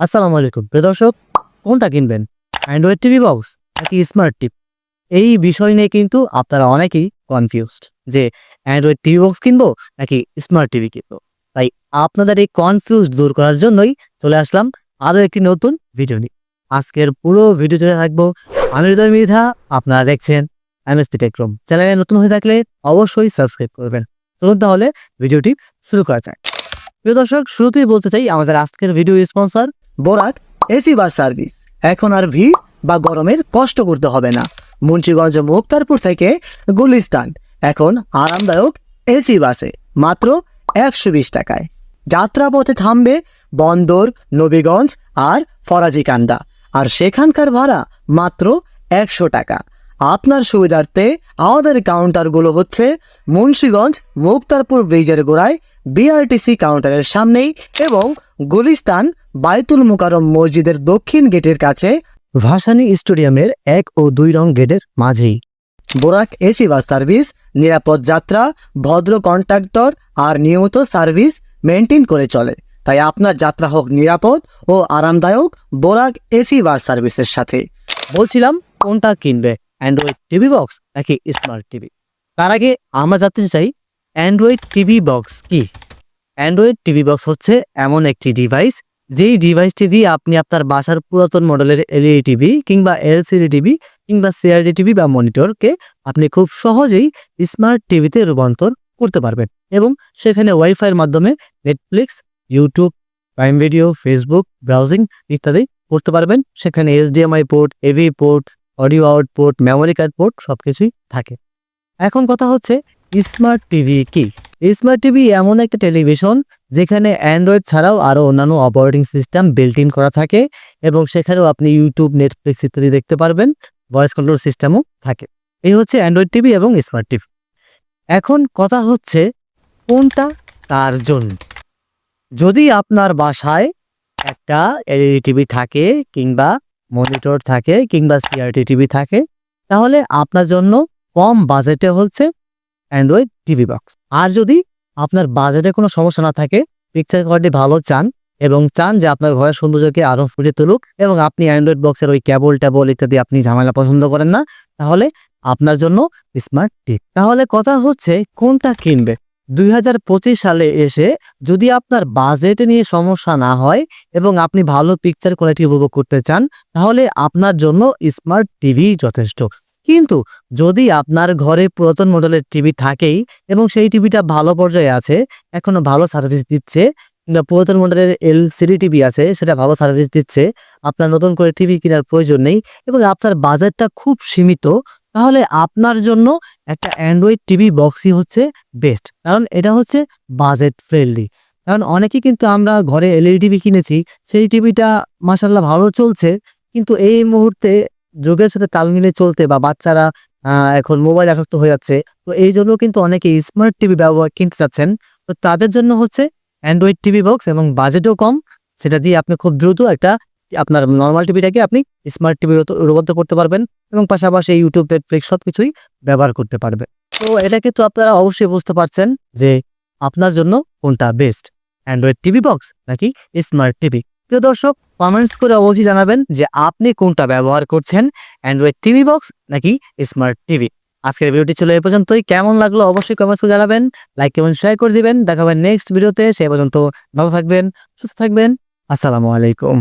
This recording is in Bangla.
আসসালামু আলাইকুম। প্রিয় দর্শক, কোনটা কিনবেন? অ্যান্ড্রয়েড টিভি বক্স নাকি স্মার্ট টিভি? এই বিষয় নিয়ে কিন্তু আপনারা অনেকেই কনফিউজড যে অ্যান্ড্রয়েড টিভি বক্স কিনবো নাকি স্মার্ট টিভি কিনবো? তাই আপনাদের এই কনফিউজ দূর করার জন্যই চলে আসলাম আরও একটি নতুন ভিডিও নিয়ে। আজকের পুরো ভিডিও জুড়ে থাকব আমি হৃদয় মৃধা, আপনারা দেখছেন এমএসপি টেকরুম চ্যানেলে নতুন হয়ে থাকলে অবশ্যই সাবস্ক্রাইব করবেন। চলুন তাহলে ভিডিওটি শুরু করা যাক। প্রিয় দর্শক, শুরুতেই বলতে চাই আমাদের আজকের video sponsor Borak, AC bus service. এখন আর ভিড় বা গরমের কষ্ট করতে হবে না। মুন্সিগঞ্জ মুক্তারপুর থেকে গুলিস্তান। এখন আরামদায়ক এসি বাসে, মাত্র একশো বিশ টাকায়। যাত্রাপথে থামবে বন্দর, নবীগঞ্জ আর ফরাজিকান্দা। আর সেখানকার ভাড়া মাত্র একশো টাকা। আপনার সুবিধার্থে আমাদের কাউন্টারগুলো হচ্ছে মুন্সীগঞ্জ, মুক্তারপুর ব্রিজের গোড়ায় বিআরটিসি কাউন্টারের সামনেই এবং গুলিস্তান, বাইতুল মুকারম মসজিদের দক্ষিণ গেটের কাছে ভাসানী স্টেডিয়ামের এক ও দুই রং গেটের মাঝেই। বোরাক এসি বাস সার্ভিস, নিরাপদ যাত্রা, ভদ্র কন্ট্রাক্টর আর নিয়মিত সার্ভিস মেনটেন করে চলে। তাই আপনার যাত্রা হোক নিরাপদ ও আরামদায়ক বোরাক এসি বাস সার্ভিসের সাথে। বলছিলাম কোনটা কিনবে? অ্যান্ড্রয়েড টিভি বক্স নাকি স্মার্ট টিভি তার আগে আমরা জানতে চাই অ্যান্ড্রয়েড টিভি বক্স কি? অ্যান্ড্রয়েড টিভি বক্স হচ্ছে এমন একটি ডিভাইস যেই ডিভাইসটি দিয়ে আপনি আপনার বাসার পুরাতন মডেলের এলইডি টিভি কিংবা এলসিডি টিভি কিংবা সিআরডি টিভি বা মনিটরকে আপনি খুব সহজেই স্মার্ট টিভিতে রূপান্তর করতে পারবেন। এবং সেখানে ওয়াইফাইয়ের মাধ্যমে Netflix YouTube prime video Facebook browsing ইত্যাদি করতে পারবেন। সেখানে HDMI port AV port audio out port memory card port সব কিছুই থাকে। এখন কথা হচ্ছে, স্মার্ট টিভি কি? স্মার্ট টিভি এমন একটা টেলিভিশন যেখানে অ্যান্ড্রয়েড ছাড়াও আরও অন্যান্য অপারেটিং সিস্টেম বিল্ট ইন করা থাকে এবং সেখানেও আপনি ইউটিউব, নেটফ্লিক্স ইত্যাদি দেখতে পারবেন, ভয়েস কন্ট্রোল সিস্টেমও থাকে। এই হচ্ছে অ্যান্ড্রয়েড টিভি এবং স্মার্ট টিভি। এখন কথা হচ্ছে, কোনটা তার জন্য? যদি আপনার বাসায় একটা এলইডি টিভি থাকে কিংবা মনিটর থাকে কিংবা সিআরটি টিভি থাকে, তাহলে আপনার জন্য কম বাজেটে হচ্ছে অ্যান্ড্রয়েড টিভি বক্স আর যদি আপনার বাজেটে কোনো সমস্যা না থাকে পিকচার কোয়ালিটি ভালো চান এবং চান যে আপনার ঘরের সৌন্দর্যকে আরও ফুটে তুলুক এবং আপনি অ্যান্ড্রয়েড বক্সের ওই ক্যাবল ট্যাবল ইত্যাদি আপনি ঝামেলা পছন্দ করেন না, তাহলে আপনার জন্য স্মার্ট টিভি তাহলে কথা হচ্ছে কোনটা কিনবে? দুই হাজার পঁচিশ সালে এসে যদি আপনার বাজেট নিয়ে সমস্যা না হয় এবং আপনি ভালো পিকচার কোয়ালিটি উপভোগ করতে চান, তাহলে আপনার জন্য স্মার্ট টিভি যথেষ্ট। কিন্তু যদি আপনার ঘরে পুরাতন মডেলের টিভি থাকেই এবং সেই টিভিটা ভালো পর্যায়ে আছে, এখনও ভালো সার্ভিস দিচ্ছে, কিংবা পুরাতন মডেলের এলসিডি টিভি আছে, সেটা ভালো সার্ভিস দিচ্ছে, আপনার নতুন করে টিভি কেনার প্রয়োজন নেই এবং আপনার বাজেটটা খুব সীমিত তাহলে আপনার জন্য একটা অ্যান্ড্রয়েড টিভি বক্সই হচ্ছে বেস্ট কারণ এটা হচ্ছে বাজেট ফ্রেন্ডলি কারণ অনেকেই কিন্তু আমরা ঘরে এলইডি টিভি কিনেছি, সেই টিভিটা মাসাল্লাহ ভালো চলছে, কিন্তু এই মুহূর্তে যুগের সাথে তাল মিলিয়ে চলতে বা বাচ্চারা এখন মোবাইল আসক্ত হয়ে যাচ্ছে, তো এই জন্য কিন্তু অনেকে স্মার্ট টিভি ব্যবহার কিনতে চাচ্ছেন। তো তাদের জন্য হচ্ছে অ্যান্ড্রয়েড টিভি বক্স এবং বাজেটও কম, সেটা দিয়ে আপনি খুব দ্রুত একটা আপনার নর্মাল টিভিটাকে আপনি স্মার্ট টিভি রূপান্তর করতে পারবেন এবং পাশাপাশি ইউটিউব নেটফ্লিক্স সব কিছুই ব্যবহার করতে পারবেন তো এটা কিন্তু আপনারা অবশ্যই বুঝতে পারছেন যে আপনার জন্য কোনটা বেস্ট অ্যান্ড্রয়েড টিভি বক্স নাকি স্মার্ট টিভি প্রিয় দর্শক কমেন্টস করে অবশ্যই জানাবেন যে আপনি কোনটা ব্যবহার করছেন? অ্যান্ড্রয়েড টিভি বক্স নাকি স্মার্ট টিভি আজকের ভিডিওটি ছিল এ পর্যন্তই। কেমন লাগল অবশ্যই কমেন্টস করে জানাবেন। লাইক এবং শেয়ার করে দিবেন। দেখাবেন নেক্সট ভিডিওতে সে পর্যন্ত ভালো থাকবেন, সুস্থ থাকবেন। আসসালামু আলাইকুম।